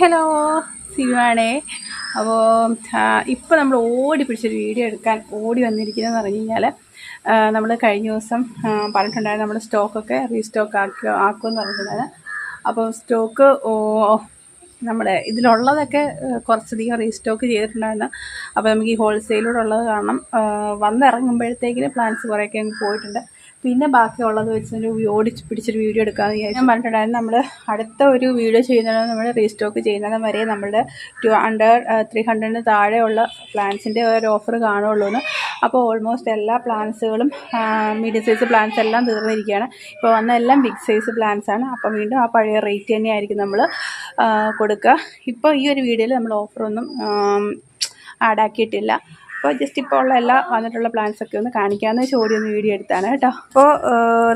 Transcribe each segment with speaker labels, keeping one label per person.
Speaker 1: Hello സിനുവാണേ അപ്പോൾ ഇപ്പോൾ നമ്മൾ ഓടി പിടിച്ചൊരു വീഡിയോ എടുക്കാൻ ഓടി വന്നിരിക്കുന്നതെന്ന് പറഞ്ഞു കഴിഞ്ഞാൽ നമ്മൾ കഴിഞ്ഞ ദിവസം പറഞ്ഞിട്ടുണ്ടായിരുന്നു നമ്മൾ സ്റ്റോക്കൊക്കെ റീസ്റ്റോക്ക് ആക്കി ആക്കുമെന്ന് പറഞ്ഞിട്ടുണ്ടായിരുന്നു. അപ്പോൾ സ്റ്റോക്ക് നമ്മുടെ ഇതിലുള്ളതൊക്കെ കുറച്ചധികം റീസ്റ്റോക്ക് ചെയ്തിട്ടുണ്ടായിരുന്നു. അപ്പോൾ നമുക്ക് ഈ ഹോൾസെയിലൂടെ ഉള്ളത് കാരണം വന്നിറങ്ങുമ്പോഴത്തേക്കിന് പ്ലാൻസ് കുറേയൊക്കെ അങ്ങ് പോയിട്ടുണ്ട്. പിന്നെ ബാക്കിയുള്ളത് വെച്ചൊരു ഓടിച്ച് ഓടി പിടിച്ചൊരു വീഡിയോ എടുക്കാമെന്ന് വിചാരിച്ചു. ഞാൻ പറഞ്ഞിട്ടുണ്ടായിരുന്നു നമ്മൾ അടുത്ത ഒരു വീഡിയോ ചെയ്യുന്നത് നമ്മൾ റീസ്റ്റോക്ക് ചെയ്യുന്നത് വരെ നമ്മുടെ ടു ഹൺഡ്രഡ് ത്രീ ഹൺഡ്രഡിന് താഴെയുള്ള പ്ലാൻസിന്റെ ഒരു ഓഫർ കാണുള്ളൂ എന്ന് അപ്പോൾ ഓൾമോസ്റ്റ് എല്ലാ പ്ലാൻസുകളും മീഡിയം സൈസ് പ്ലാൻസ് എല്ലാം തീർന്നിരിക്കുകയാണ്. ഇപ്പോൾ വന്ന എല്ലാം ബിഗ് സൈസ് പ്ലാൻസാണ് അപ്പോൾ വീണ്ടും ആ പഴയ റേറ്റ് തന്നെയായിരിക്കും നമ്മൾ കൊടുക്കുക. ഇപ്പോൾ ഈ ഒരു വീഡിയോയിൽ നമ്മൾ ഓഫറൊന്നും ആഡ് ആക്കിയിട്ടില്ല. അപ്പോൾ ജസ്റ്റ് ഇപ്പോൾ ഉള്ള എല്ലാ വന്നിട്ടുള്ള പ്ലാന്റ്സ് ഒക്കെ ഒന്ന് കാണിക്കാമെന്ന് ഓടി ഒന്ന് വീഡിയോ എടുത്താണ് കേട്ടോ. അപ്പോൾ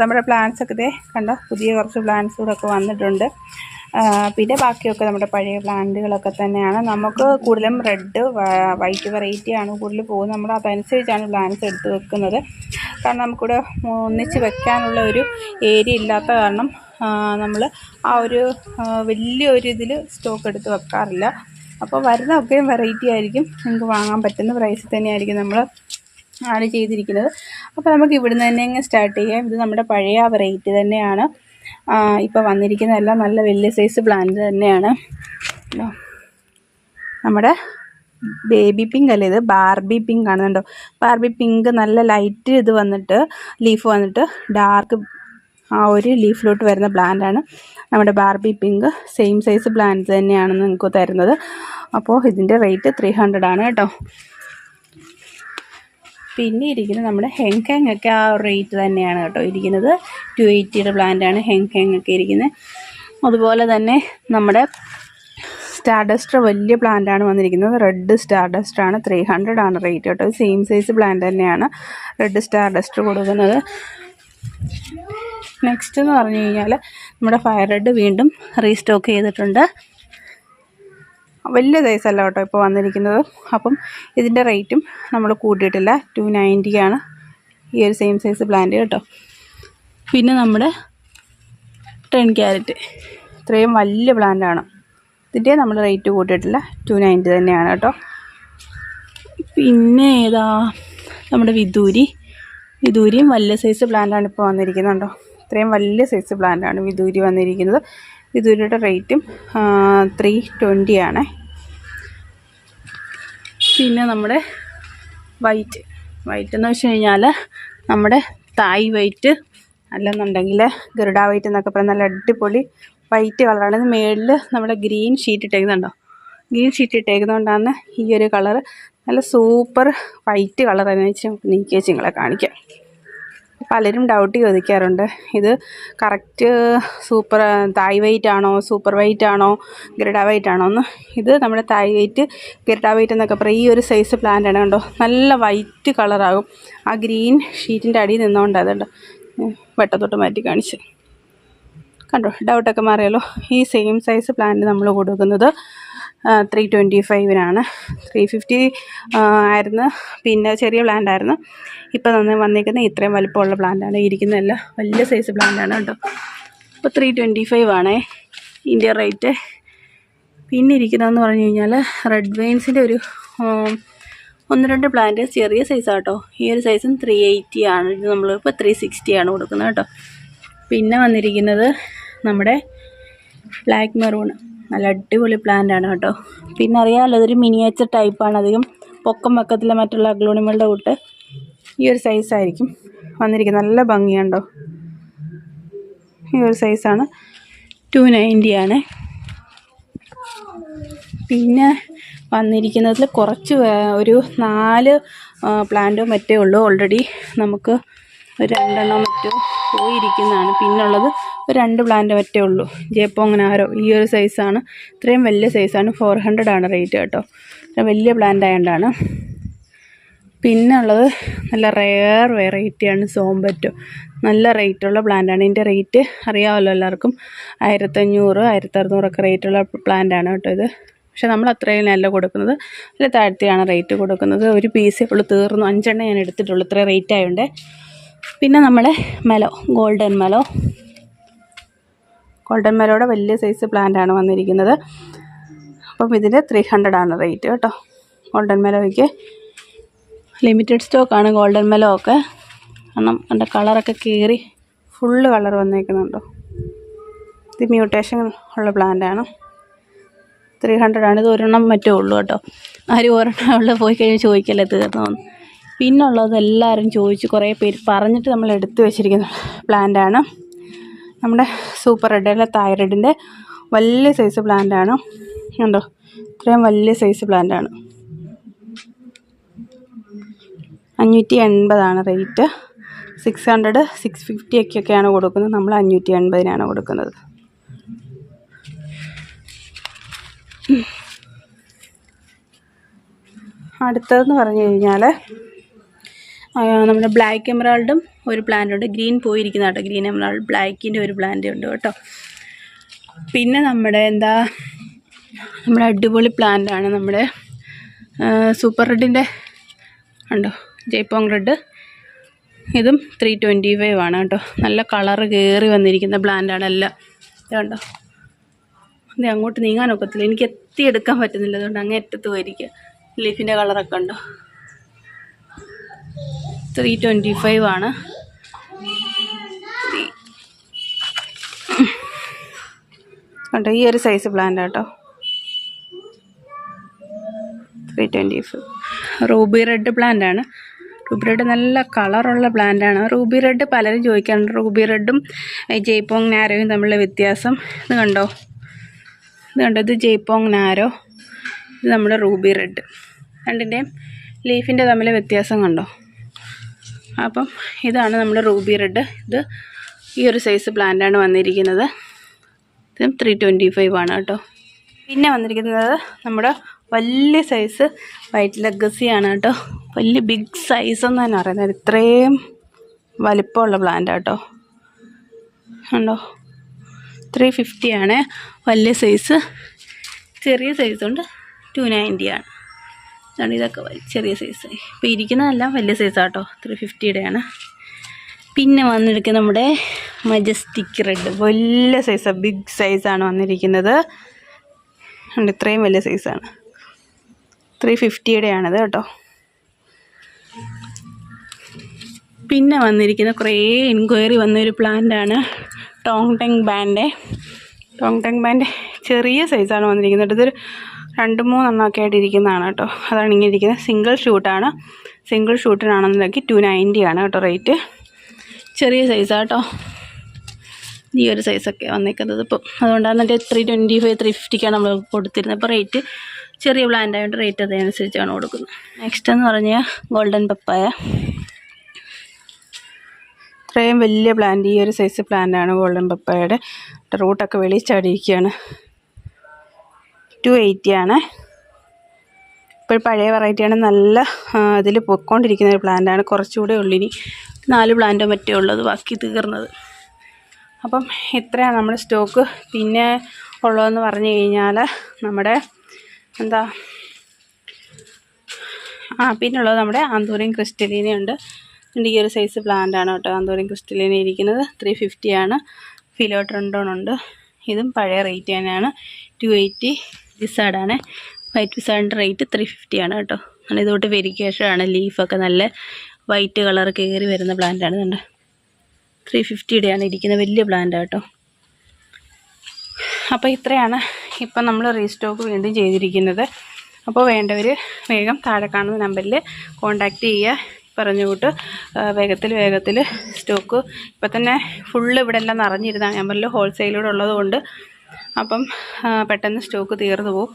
Speaker 1: നമ്മുടെ പ്ലാന്റ്സ് ഒക്കെ ഇതേ കണ്ടോ? പുതിയ കുറച്ച് പ്ലാന്റ്സ് കൂടെ വന്നിട്ടുണ്ട്. പിന്നെ ബാക്കിയൊക്കെ നമ്മുടെ പഴയ പ്ലാന്റുകളൊക്കെ തന്നെയാണ്. നമുക്ക് കൂടുതലും റെഡ് വൈറ്റ് വെറൈറ്റി ആണ് കൂടുതൽ പോകുന്നത്. നമ്മൾ അതനുസരിച്ചാണ് പ്ലാന്റ്സ് എടുത്ത് വെക്കുന്നത്. കാരണം നമുക്കിവിടെ ഒന്നിച്ച് വെക്കാനുള്ള ഒരു ഏരിയ ഇല്ലാത്ത കാരണം നമ്മൾ ആ ഒരു വലിയൊരിതിൽ സ്റ്റോക്ക് എടുത്ത് വെക്കാറില്ല. അപ്പോൾ വരുന്നതൊക്കെയും വെറൈറ്റി ആയിരിക്കും. നിങ്ങൾക്ക് വാങ്ങാൻ പറ്റുന്ന പ്രൈസിൽ തന്നെയായിരിക്കും നമ്മൾ ആണ് ചെയ്തിരിക്കുന്നത്. അപ്പോൾ നമുക്ക് ഇവിടുന്ന് തന്നെ അങ്ങ് സ്റ്റാർട്ട് ചെയ്യാം. ഇത് നമ്മുടെ പഴയ വെറൈറ്റി തന്നെയാണ്. ഇപ്പോൾ വന്നിരിക്കുന്നതെല്ലാം നല്ല വലിയ സൈസ് പ്ലാന്റ് തന്നെയാണ്. നമ്മുടെ ബേബി പിങ്ക് അല്ലേ ഇത്? ബാർബി പിങ്ക് കാണുന്നുണ്ടോ ബാർബി പിങ്ക് നല്ല ലൈറ്റ് ഇത് വന്നിട്ട് ലീഫ് വന്നിട്ട് ഡാർക്ക് ആ ഒരു ലീഫിലോട്ട് വരുന്ന പ്ലാന്റാണ് നമ്മുടെ Barbie pink same size plant തന്നെയാണ് നിങ്ങൾക്ക് തരുന്നത്. അപ്പോൾ ഇതിന്റെ റേറ്റ് ത്രീ ഹൺഡ്രഡ് ആണ് കേട്ടോ. പിന്നെ ഇരിക്കുന്നത് നമ്മുടെ ഹെങ് ഹെങ് ഒക്കെ ആ റേറ്റ് തന്നെയാണ് കേട്ടോ ഇരിക്കുന്നത്. ടു എയ്റ്റിയുടെ ആണ് ഹെങ് ഒക്കെ ഇരിക്കുന്നത് അതുപോലെ തന്നെ നമ്മുടെ സ്റ്റാർഡസ്റ്റർ വലിയ പ്ലാന്റാണ് വന്നിരിക്കുന്നത്. റെഡ് സ്റ്റാർഡസ്റ്റർ ആണ്. ത്രീ ഹൺഡ്രഡ് ആണ് റേറ്റ് കേട്ടോ. സെയിം സൈസ് പ്ലാന്റ് തന്നെയാണ് റെഡ് സ്റ്റാർഡസ്റ്റർ കൊടുക്കുന്നത്. നെക്സ്റ്റ് എന്ന് പറഞ്ഞു കഴിഞ്ഞാൽ നമ്മുടെ ഫയർ റെഡ് വീണ്ടും റീസ്റ്റോക്ക് ചെയ്തിട്ടുണ്ട്. വലിയ സൈസ് അല്ല കേട്ടോ ഇപ്പോൾ വന്നിരിക്കുന്നത്. അപ്പം ഇതിന്റെ റേറ്റും നമ്മൾ കൂട്ടിയിട്ടില്ല. ടു നയന്റിയാണ് ഈ ഒരു സെയിം സൈസ് പ്ലാന്റ് കേട്ടോ. പിന്നെ നമ്മുടെ ടെൻ ക്യാരറ്റ് ഇത്രയും വലിയ പ്ലാന്റാണ് ഇതിന്റെ നമ്മൾ റേറ്റ് കൂട്ടിയിട്ടില്ല. ടു നയന്റി തന്നെയാണ് കേട്ടോ. പിന്നെ ഏതാ? നമ്മുടെ വിദൂരി. വിദൂരിയും വലിയ സൈസ് പ്ലാന്റാണ് ഇപ്പോൾ വന്നിരിക്കുന്നുണ്ടോ? ഇത്രയും വലിയ സൈസ് പ്ലാന്റാണ് വിദൂരി വന്നിരിക്കുന്നത്. വിദൂരിയുടെ റേറ്റും ത്രീ ട്വന്റി ആണ്. പിന്നെ നമ്മുടെ വൈറ്റ് വൈറ്റ് എന്ന് വെച്ച് കഴിഞ്ഞാൽ നമ്മുടെ തായ് വൈറ്റ് അല്ലെന്നുണ്ടെങ്കിൽ ഗരുഡ വൈറ്റ് എന്നൊക്കെ പറയുന്ന നല്ല അടിപൊളി വൈറ്റ് കളറാണ് ഇത് മേളിൽ നമ്മുടെ ഗ്രീൻ ഷീറ്റ് ഇട്ടേക്കുന്നുണ്ടോ? ഗ്രീൻ ഷീറ്റ് ഇട്ടേക്കുന്നതുകൊണ്ടാണ് ഈ ഒരു കളർ നല്ല സൂപ്പർ വൈറ്റ് കളർ എന്ന് വെച്ച് നീക്കി വെച്ച് നിങ്ങളെ കാണിക്കാം. പലരും ഡൗട്ട് ചോദിക്കാറുണ്ട്. ഇത് കറക്റ്റ് സൂപ്പർ തായ് വെയിറ്റ് ആണോ സൂപ്പർ വെയിറ്റ് ആണോ ഗ്രിഡ വെയിറ്റ് ആണോ എന്ന്. ഇത് നമ്മുടെ തായ് വെയിറ്റ് ഗ്രിഡ വെയിറ്റ് എന്നൊക്കെ പറയും. ഈ ഒരു സൈസ് പ്ലാന്റ് ആണ് കണ്ടോ? നല്ല വൈറ്റ് കളറാകും ആ ഗ്രീൻ ഷീറ്റിന്റെ അടിയിൽ നിന്നുകൊണ്ട് അതുണ്ട് വെട്ടത്തോട്ട് മാറ്റി കാണിച്ച്. കണ്ടോ? ഡൗട്ടൊക്കെ മാറിയല്ലോ ഈ സെയിം സൈസ് പ്ലാന്റ് നമ്മൾ കൊടുക്കുന്നത് ത്രീ ട്വന്റി ഫൈവിനാണ് ത്രീ ഫിഫ്റ്റി ആയിരുന്നു. പിന്നെ ചെറിയ പ്ലാന്റ് ആയിരുന്നു. ഇപ്പോൾ തന്നെ വന്നിരിക്കുന്ന ഇത്രയും വലുപ്പമുള്ള പ്ലാന്റാണ് ഇരിക്കുന്നതല്ല വലിയ സൈസ് പ്ലാന്റാണ് കേട്ടോ. അപ്പോൾ ത്രീ ട്വന്റി ഫൈവ് ആണേ. ഇന്ത്യ റേറ്റ് പിന്നെ ഇരിക്കുന്നതെന്ന് പറഞ്ഞു കഴിഞ്ഞാൽ റെഡ് വെയിൻസിന്റെ ഒരു ഒന്ന് രണ്ട് പ്ലാന്റ് ചെറിയ സൈസാണ് കേട്ടോ. ഈ ഒരു സൈസും ത്രീ എയ്റ്റി ആണ്. ഇത് നമ്മളിപ്പോൾ ത്രീ സിക്സ്റ്റി ആണ് കൊടുക്കുന്നത് കേട്ടോ. പിന്നെ വന്നിരിക്കുന്നത് നമ്മുടെ ബ്ലാക്ക് മെറൂൺ നല്ല അടിപൊളി പ്ലാന്റ് ആണ് കേട്ടോ. പിന്നെ അറിയാമല്ലോ ഇതൊരു മിനിയേച്ചർ ടൈപ്പാണ് അധികം പൊക്കം വെക്കത്തില്ല മറ്റുള്ള അഗ്ലോണിമകളുടെ കൂട്ട്. ഈ ഒരു സൈസായിരിക്കും വന്നിരിക്കും നല്ല ഭംഗിയുണ്ടോ? ഈ ഒരു സൈസാണ് ടു നയന്റി ആണ്. പിന്നെ വന്നിരിക്കുന്നതിൽ കുറച്ച് ഒരു നാല് പ്ലാന്റോ മറ്റേ ഉള്ളൂ. ഓൾറെഡി നമുക്ക് ഒരു രണ്ടെണ്ണം മറ്റോ പോയിരിക്കുന്നതാണ്. പിന്നുള്ളത് ഒരു രണ്ട് പ്ലാന്റ് മറ്റേ ഉള്ളൂ. ജയപ്പോ അങ്ങനെ ആരോ ഈ ഒരു സൈസാണ് ഇത്രയും വലിയ സൈസാണ് ഫോർ ആണ് റേറ്റ് കേട്ടോ. വലിയ പ്ലാന്റ് ആയതുകൊണ്ടാണ് പിന്നെ ഉള്ളത് നല്ല റെയർ വെറൈറ്റിയാണ് സോംബറ്റോ. നല്ല റേറ്റുള്ള പ്ലാന്റാണ് ഇതിന്റെ റേറ്റ് അറിയാമല്ലോ എല്ലാവർക്കും. ആയിരത്തഞ്ഞൂറ് ആയിരത്തി അറുന്നൂറൊക്കെ റേറ്റുള്ള പ്ലാന്റാണ് കേട്ടോ ഇത്. പക്ഷെ നമ്മൾ അത്രയും നല്ല കൊടുക്കുന്നത്. നല്ല താഴ്ത്തിയാണ് റേറ്റ് കൊടുക്കുന്നത്. ഒരു പീസേ ഉള്ളൂ തീർന്നു. അഞ്ചെണ്ണം ഞാൻ എടുത്തിട്ടുള്ളൂ. ഇത്രയും റേറ്റ് ആയതുകൊണ്ട് പിന്നെ നമ്മുടെ മെലോ ഗോൾഡൻ മെലോ. ഗോൾഡൻ മെലോയുടെ വലിയ സൈസ് പ്ലാന്റാണ് വന്നിരിക്കുന്നത്. അപ്പം ഇതിന് ത്രീ ഹൺഡ്രഡ് ആണ് റേറ്റ് കേട്ടോ. ഗോൾഡൻ മെലോയ്ക്ക് ലിമിറ്റഡ് സ്റ്റോക്കാണ് ഗോൾഡൻ മെലോ ഒക്കെ. കാരണം അതിന്റെ കളറൊക്കെ കീറി ഫുള്ള് കളർ വന്നേക്കുന്നുണ്ടോ. ഇത് മ്യൂട്ടേഷൻ ഉള്ള പ്ലാന്റ് ആണ്. ത്രീ ഹൺഡ്രഡ് ആണ്. ഇത് ഒരെണ്ണം മറ്റേ ഉള്ളൂ കേട്ടോ. ആരും ഒരെണ്ണം ഉള്ളു പോയി കഴിഞ്ഞ് ചോദിക്കല്ലേ തീർന്നു പിന്നുള്ളത് എല്ലാവരും ചോദിച്ച് കുറേ പേര് പറഞ്ഞിട്ട് നമ്മൾ എടുത്തു വെച്ചിരിക്കുന്ന പ്ലാന്റ് ആണ് നമ്മുടെ സൂപ്പർ റെഡ് അല്ല തൈറോയിഡിന്റെ വലിയ സൈസ് പ്ലാന്റ് ആണ് കണ്ടോ? ഇത്രയും വലിയ സൈസ് പ്ലാന്റ് ആണ് അഞ്ഞൂറ്റി എൺപതാണ് rate six hundred six fifty ഒക്കെയൊക്കെയാണ് കൊടുക്കുന്നത്. നമ്മൾ അഞ്ഞൂറ്റി എൺപതിനാണ് കൊടുക്കുന്നത് അടുത്തതെന്ന് പറഞ്ഞു കഴിഞ്ഞാൽ നമ്മുടെ ബ്ലാക്ക് എമറാൾഡും ഒരു പ്ലാന്റ് ഉണ്ട്. ഗ്രീൻ പോയിരിക്കുന്ന കേട്ടോ. ഗ്രീൻ എമറാൾഡ് ബ്ലാക്കിന്റെ ഒരു പ്ലാന്റ് ഉണ്ട് കേട്ടോ. പിന്നെ നമ്മുടെ എന്താ നമ്മുടെ അടിപൊളി പ്ലാന്റ് ആണ് നമ്മുടെ സൂപ്പർ റെഡിന്റെ ഉണ്ടോ? ജയ്പോങ് റെഡ് ഇതും ത്രീ ട്വന്റി ഫൈവ് ആണ് കേട്ടോ. നല്ല കളറ് കയറി വന്നിരിക്കുന്ന പ്ലാന്റാണ് എല്ലാം. ഇതുണ്ടോ അതെ അങ്ങോട്ട് നീങ്ങാൻ ഒക്കത്തില്ല. എനിക്ക് എത്തിയെടുക്കാൻ പറ്റുന്നില്ല. അതുകൊണ്ട് അങ്ങേ അറ്റത്ത് പോയിരിക്കുക ലീഫിന്റെ കളറൊക്കെ ഉണ്ടോ ത്രീ ട്വന്റി ഫൈവ് ആണ്. കേട്ടോ ഈ ഒരു സൈസ് പ്ലാന്റ് കേട്ടോ three twenty five ruby red plant ആണ്. റൂബി റെഡ് നല്ല കളറുള്ള പ്ലാന്റ് ആണ്. റൂബി റെഡ് പലരും ചോദിക്കാറുണ്ട്. റൂബി റെഡും ജയ്പോങ് നാരോയും തമ്മിലുള്ള വ്യത്യാസം. ഇത് കണ്ടോ? ഇത് കണ്ടോ? ഇത് ജയ്പോങ് നാരോ. ഇത് നമ്മുടെ റൂബി റെഡ് രണ്ടിന്റെയും ലീഫിന്റെ തമ്മിലെ വ്യത്യാസം കണ്ടോ? അപ്പം ഇതാണ് നമ്മുടെ റൂബി റെഡ്. ഇത് ഈ ഒരു സൈസ് പ്ലാന്റാണ് വന്നിരിക്കുന്നത്. ഇതും ത്രീ ട്വന്റി ഫൈവ് ആണ് കേട്ടോ. പിന്നെ വന്നിരിക്കുന്നത് നമ്മുടെ വലിയ സൈസ് വൈറ്റ് ലഗസിയാണ് കേട്ടോ. വലിയ ബിഗ് സൈസ് എന്ന് തന്നെ പറയുന്നത്. ഇത്രയും വലിപ്പമുള്ള പ്ലാന്റ് കേട്ടോ. ഉണ്ടോ ത്രീ ഫിഫ്റ്റി ആണ്. വലിയ സൈസ് ചെറിയ സൈസ് ഉണ്ട്. ടു നയന്റി ആണ്. ഇതാണ് ഇതൊക്കെ ചെറിയ സൈസ് ഇപ്പോൾ ഇരിക്കുന്നതെല്ലാം വലിയ സൈസാണ് കേട്ടോ ത്രീ ഫിഫ്റ്റിയുടെയാണ് പിന്നെ വന്നിരിക്കുന്നത് നമ്മുടെ മജസ്റ്റിക് റെഡ് വലിയ സൈസാണ് ബിഗ് സൈസാണ് വന്നിരിക്കുന്നത്. ഉണ്ട് ഇത്രയും വലിയ സൈസാണ് ത്രീ ഫിഫ്റ്റിയുടെയാണിത് കേട്ടോ. പിന്നെ വന്നിരിക്കുന്ന കുറേ എൻക്വയറി വന്നൊരു പ്ലാന്റാണ് ടോങ് ടെങ് ബാൻഡ് ടോങ് ടെങ് ബാൻഡ് ചെറിയ സൈസാണ് വന്നിരിക്കുന്നത്. ഇതൊരു രണ്ട് മൂന്നെണ്ണമൊക്കെ ആയിട്ട് ഇരിക്കുന്നതാണ് കേട്ടോ. അതാണ് ഇങ്ങനെ ഇരിക്കുന്നത്. സിംഗിൾ ഷൂട്ടാണ് സിംഗിൾ ഷൂട്ടിനാണെന്നുണ്ടെങ്കിൽ ടു നയന്റി ആണ് കേട്ടോ റേറ്റ് ചെറിയ സൈസാണ് കേട്ടോ. ഈ ഒരു സൈസൊക്കെ വന്നിരിക്കുന്നത് ഇപ്പം. അതുകൊണ്ടാണ് മറ്റേ ത്രീ ട്വന്റി ഫൈവ് ത്രീ ഫിഫ്റ്റിക്കാണ് നമ്മൾ കൊടുത്തിരുന്നത്. അപ്പോൾ റേറ്റ് ചെറിയ പ്ലാന്റ് ആയതുകൊണ്ട് റേറ്റ് അതനുസരിച്ചാണ് കൊടുക്കുന്നത്. നെക്സ്റ്റ് എന്ന് പറഞ്ഞാൽ ഗോൾഡൻ പപ്പായ ഇത്രയും വലിയ പ്ലാന്റ് ഈ ഒരു സൈസ് പ്ലാന്റാണ് ഗോൾഡൻ പപ്പായയുടെ റൂട്ടൊക്കെ വെളിയിൽ ചാടിയിരിക്കുകയാണ്. ടു എയ്റ്റി ആണ്. ഇപ്പോൾ പഴയ വെറൈറ്റിയാണ് നല്ല ഇതിൽ പൊയ്ക്കൊണ്ടിരിക്കുന്ന ഒരു പ്ലാന്റാണ് കുറച്ചുകൂടെ ഉള്ളിനി നാല് പ്ലാന്റോ മറ്റേ ഉള്ളത് ബാക്കി തീർന്നത്. അപ്പം ഇത്രയാണ് നമ്മുടെ സ്റ്റോക്ക് പിന്നെ ഉള്ളതെന്ന് പറഞ്ഞു കഴിഞ്ഞാൽ നമ്മുടെ എന്താ ആ പിന്നെ ഉള്ളത് നമ്മുടെ ആന്തൂരിയം ക്രിസ്റ്റലീനയുണ്ട് ഈ ഒരു സൈസ് പ്ലാന്റ് ആണ് കേട്ടോ. ആന്തൂരിയം ക്രിസ്റ്റലീന ഇരിക്കുന്നത്. ത്രീ ഫിഫ്റ്റിയാണ് ഉണ്ട്. ഇതും പഴയ റേറ്റ് തന്നെയാണ്. ടു എയ്റ്റി വിസാഡാണ് വൈറ്റ് വിസാഡിന്റെ റേറ്റ് ത്രീ ഫിഫ്റ്റി ആണ് കേട്ടോ. നല്ല ഇതോട്ട് വെരിക്കേഷനാണ് ലീഫൊക്കെ നല്ല വൈറ്റ് കളർ കയറി വരുന്ന പ്ലാന്റാണ് കണ്ടോ. ത്രീ ഫിഫ്റ്റിയുടെയാണ് ഇരിക്കുന്ന വലിയ പ്ലാന്റ് കേട്ടോ. അപ്പോൾ ഇത്രയാണ് ഇപ്പം നമ്മൾ റീസ്റ്റോക്ക് വീണ്ടും ചെയ്തിരിക്കുന്നത്. അപ്പോൾ വേണ്ടവർ വേഗം താഴെ കാണുന്ന നമ്പറിൽ കോൺടാക്റ്റ് ചെയ്യുക. പറഞ്ഞു കൂട്ട് വേഗത്തിൽ വേഗത്തിൽ സ്റ്റോക്ക് ഇപ്പം തന്നെ ഫുള്ള് ഇവിടെ എല്ലാം നിറഞ്ഞിരുന്ന നമ്പറിൽ ഹോൾസെയിലൂടെ ഉള്ളതുകൊണ്ട് അപ്പം പെട്ടെന്ന് സ്റ്റോക്ക് തീർന്നു പോകും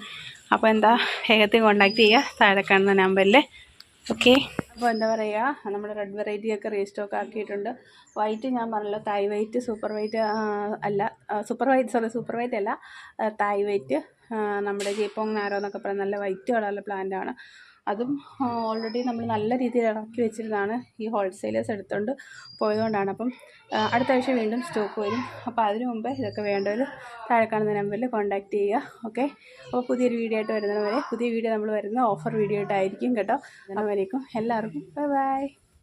Speaker 1: അപ്പോൾ എന്താ വേഗത്തിൽ കോണ്ടാക്ട് ചെയ്യുക. താഴെ കാണുന്ന നമ്പറിൽ ഓക്കെ അപ്പോൾ എന്താ പറയുക നമ്മുടെ റെഡ് വെറൈറ്റി ഒക്കെ റീസ്റ്റോക്ക് ആക്കിയിട്ടുണ്ട്. വൈറ്റ് ഞാൻ പറഞ്ഞല്ലോ തായ് വൈറ്റ് സൂപ്പർ വൈറ്റ് അല്ല super white sorry super white അല്ല തായ് വൈറ്റ് നമ്മുടെ ജീപ്പോങ് നാരോ എന്നൊക്കെ പറയുന്ന നല്ല വൈറ്റ് കളറുള്ള പ്ലാന്റാണ് അതും ഓൾറെഡി നമ്മൾ നല്ല രീതിയിൽ ഇറക്കി വെച്ചിരുന്നതാണ് ഈ ഹോൾസെയിലേഴ്സ് എടുത്തുകൊണ്ട് പോയതുകൊണ്ടാണ്. അപ്പം അടുത്ത ആഴ്ച വീണ്ടും സ്റ്റോക്ക് വരും. അപ്പോൾ അതിനു മുമ്പ് ഇതൊക്കെ വേണ്ടവർ താഴെ കാണുന്ന നമ്പറിൽ കോൺടാക്റ്റ് ചെയ്യുക ഓക്കെ അപ്പോൾ പുതിയൊരു വീഡിയോ ആയിട്ട് വരുന്നത് വരെ പുതിയ വീഡിയോ നമ്മൾ വരുന്ന ഓഫർ വീഡിയോ ആയിട്ടായിരിക്കും കേട്ടോ. അതുവരേക്കും എല്ലാവർക്കും ബൈ ബൈ